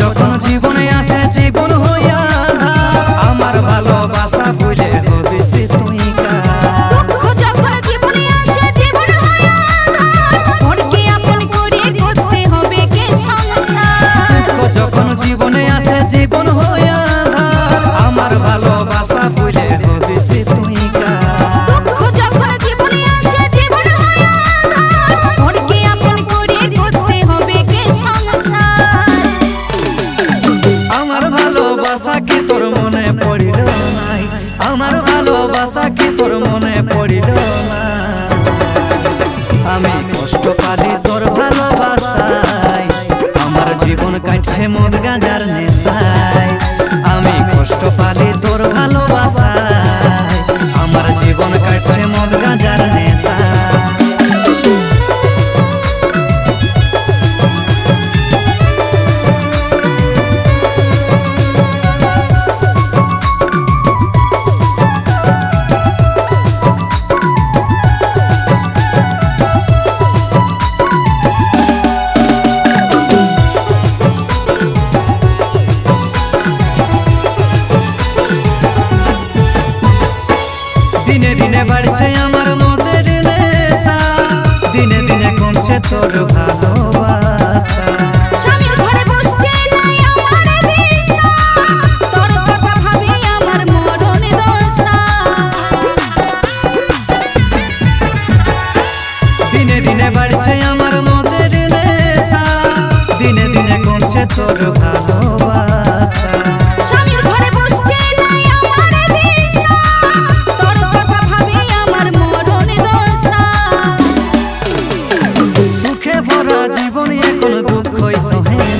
যখন জীবনে আসে জীবন হয়ে ভালোবাসা কি তোর মনে পড়িল না? আমি কষ্ট কাঁদি তোর ভালোবাসাই আমার জীবন কাটছে মদ গাঁজার নেশায়। আমি কষ্ট পালি তোর ভালোবাসাই আমার জীবন কাটছে মদ গাঁজার কমছে তোর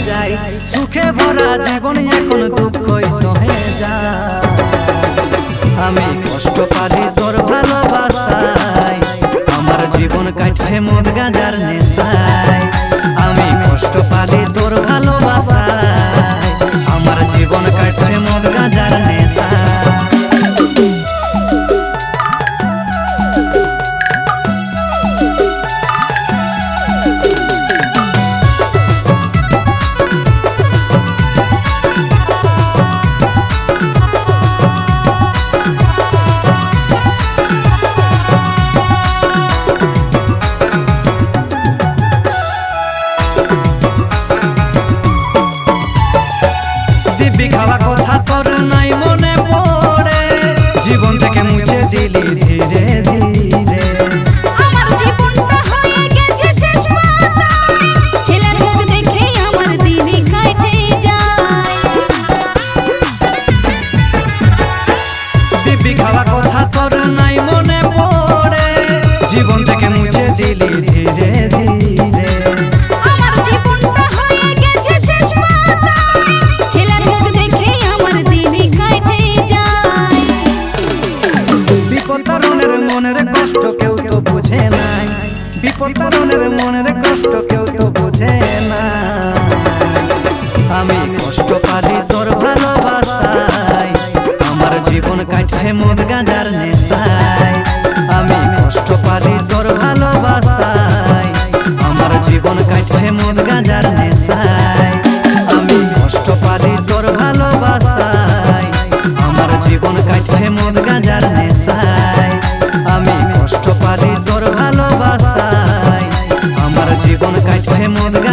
যায়। সুখে ভরা জীবন এখন দুঃখই সহে যায়। আমি দিব্যি কথা তোর নাই মনে পড়ে। জীবন থেকে মুছে দিলি ধীরে ধীরে। আমার জীবনটা হয়ে গেছে শেষ পাতায়। ছেলের মুখ দেখে আমার দিনই কাটে যায়। দিব্যি খাওয়া কথা তোর মনের কষ্ট কেউ তো বুঝে নাই। বিপত্তারণের মনের কষ্ট কেউ তো বুঝে না আমি কষ্ট পালি তোর ভালোবাসায়। আমার জীবন কাটছে মদ গাজার নেশায়। আমি কষ্ট পালি তোর ভালোবাসায়। আমার জীবন কাটছে মদ গাজার hemos